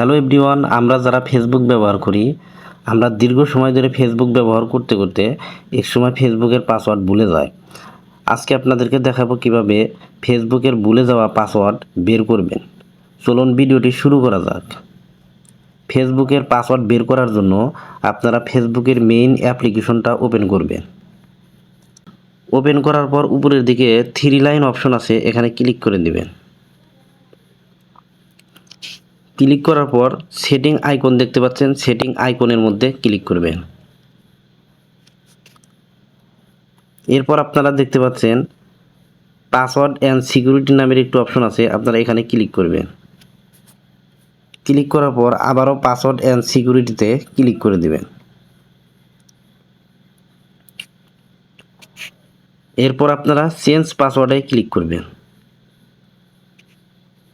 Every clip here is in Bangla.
হ্যালো এভরিওয়ান আমরা যারা ফেসবুক ব্যবহার করি, আমরা দীর্ঘ সময় ধরে ফেসবুক ব্যবহার করতে করতে এক সময় ফেসবুকের পাসওয়ার্ড ভুলে যায় আজকে আপনাদেরকে দেখাবো কীভাবে ফেসবুকের ভুলে যাওয়া পাসওয়ার্ড বের করবেন। চলুন ভিডিওটি শুরু করা যাক। ফেসবুকের পাসওয়ার্ড বের করার জন্য আপনারা ফেসবুকের মেইন অ্যাপ্লিকেশনটা ওপেন করবেন। ওপেন করার পর উপরের দিকে থ্রি লাইন অপশন আছে, এখানে ক্লিক করে দিবেন। ক্লিক করার পর সেটিং আইকন দেখতে পাচ্ছেন, সেটিং আইকনের মধ্যে ক্লিক করবেন। এরপর আপনারা দেখতে পাচ্ছেন পাসওয়ার্ড অ্যান্ড সিকিউরিটি নামের একটু অপশন আছে, আপনারা এখানে ক্লিক করবেন। ক্লিক করার পর আবারও পাসওয়ার্ড অ্যান্ড সিকিউরিটিতে ক্লিক করে দিবেন। এরপর আপনারা চেঞ্জ পাসওয়ার্ডে ক্লিক করবেন।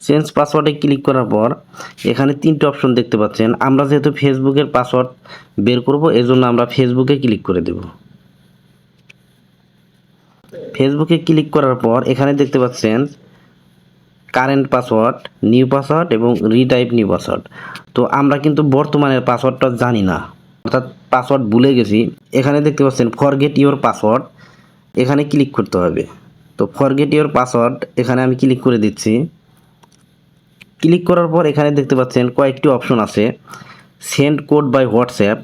চেঞ্জ পাসওয়ার্ডে ক্লিক করার পর, এখানে তিনটে অপশন দেখতে পাচ্ছেন। আমরা যেহেতু ফেসবুকের পাসওয়ার্ড বের করব, এজন্য আমরা ফেসবুকে ক্লিক করে দেব। ফেসবুকে ক্লিক করার পর, এখানে দেখতে পাচ্ছেন কারেন্ট পাসওয়ার্ড নিউ পাসওয়ার্ড এবং রিটাইপ নিউ পাসওয়ার্ড তো আমরা কিন্তু বর্তমানের পাসওয়ার্ডটা জানি না। অর্থাৎ পাসওয়ার্ড ভুলে গেছি। এখানে দেখতে পাচ্ছেন ফরগেট ইওর পাসওয়ার্ড এখানে ক্লিক করতে হবে। তো ফরগেট ইওর পাসওয়ার্ড এখানে আমি ক্লিক করে দিচ্ছি। ক্লিক করার পর এখানে দেখতে পাচ্ছেন কয়েকটি অপশন আছে। সেন্ড কোড বাই হোয়াটসঅ্যাপ,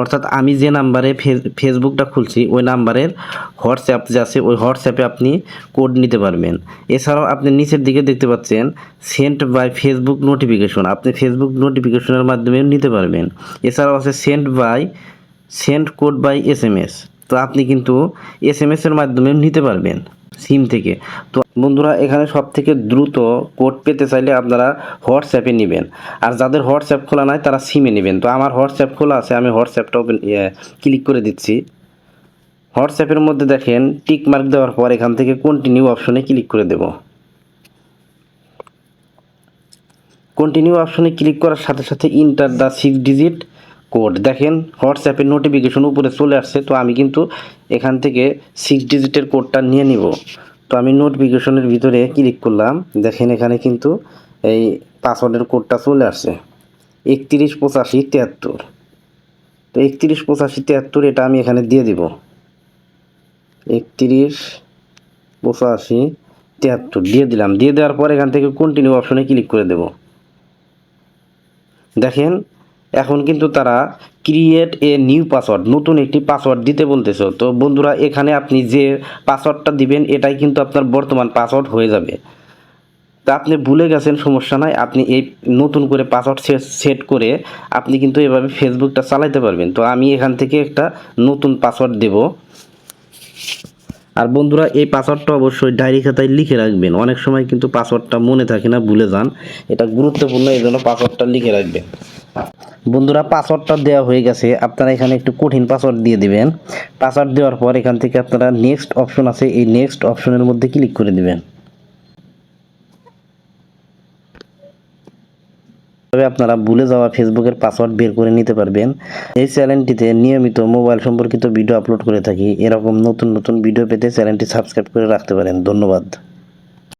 অর্থাৎ আমি যে নাম্বারে ফেসবুকটা খুলছি, ওই নাম্বারের হোয়াটসঅ্যাপ যে আছে, ওই হোয়াটসঅ্যাপে আপনি কোড নিতে পারবেন। এছাড়াও আপনি নিচের দিকে দেখতে পাচ্ছেন, সেন্ড বাই ফেসবুক নোটিফিকেশন, আপনি ফেসবুক নোটিফিকেশনের মাধ্যমেও নিতে পারবেন। এছাড়াও আছে send by, send code by S M S. তো আপনি কিন্তু এস এম এসের মাধ্যমে নিতে পারবেন সিম থেকে। তো বন্ধুরা, এখানে সব থেকে দ্রুত কোড পেতে চাইলে আপনারা হোয়াটসঅ্যাপে নেবেন। আর যাদের হোয়াটসঅ্যাপ খোলা নাই, তারা সিমে নেবেন। তো আমার হোয়াটসঅ্যাপ খোলা আছে, আমি হোয়াটসঅ্যাপটা ওপেন ক্লিক করে দিচ্ছি। হোয়াটসঅ্যাপের মধ্যে দেখেন টিক মার্ক দেওয়ার পর এখান থেকে কন্টিনিউ অপশনে ক্লিক করে দেব। কন্টিনিউ অপশনে ক্লিক করার সাথে সাথে enter the six digit code. দেখেন হোয়াটসঅ্যাপের নোটিফিকেশন উপরে চলে আসছে, তো আমি কিন্তু এখান থেকে সিক্স ডিজিটের কোডটা নিয়ে নিব। তো আমি নোটিফিকেশনের ভিতরে ক্লিক করলাম, দেখেন এখানে কিন্তু এই পাসওয়ার্ডের কোডটা চলে আসছে। একত্রিশ পঁচাশি তিয়াত্তর। তো একত্রিশ পঁচাশি তিয়াত্তর এটা আমি এখানে দিয়ে দিব। একত্রিশ পঁচাশি তিয়াত্তর দিয়ে দিলাম। দিয়ে দেওয়ার পর এখান থেকে কন্টিনিউ অপশনে ক্লিক করে দেব। দেখেন এখন কিন্তু তারা ক্রিয়েট এ নিউ পাসওয়ার্ড নতুন একটি পাসওয়ার্ড দিতে বলতেছ। তো বন্ধুরা, এখানে আপনি যে পাসওয়ার্ডটা দিবেন, এটাই কিন্তু আপনার বর্তমান পাসওয়ার্ড হয়ে যাবে। তা আপনি ভুলে গেছেন, সমস্যা নাই। আপনি এই নতুন করে পাসওয়ার্ড সেট করে আপনি কিন্তু এভাবে ফেসবুকটা চালাইতে পারবেন। তো আমি এখান থেকে একটা নতুন পাসওয়ার্ড দেব। আর বন্ধুরা, এই পাসওয়ার্ডটা অবশ্যই ডায়েরি খাতায় লিখে রাখবেন। অনেক সময় কিন্তু পাসওয়ার্ডটা মনে থাকে না, ভুলে যান। এটা গুরুত্বপূর্ণ, এই জন্য পাসওয়ার্ডটা লিখে রাখবেন। বন্ধুরা পাসওয়ার্ডটা দেওয়া হয়ে গেছে। আপনারা এখানে একটু কঠিন পাসওয়ার্ড দিয়ে দিবেন। পাসওয়ার্ড দেওয়ার পর এখান থেকে আপনারা নেক্সট অপশন আছে, এই নেক্সট অপশনের মধ্যে ক্লিক করে দিবেন। তবে আপনারা ভুলে যাওয়া ফেসবুকের পাসওয়ার্ড বের করে নিতে পারবেন। এই চ্যানেলটিতে নিয়মিত মোবাইল সম্পর্কিত ভিডিও আপলোড করে থাকি। এরকম নতুন নতুন ভিডিও পেতে চ্যানেলটি সাবস্ক্রাইব করে রাখতে পারেন। ধন্যবাদ।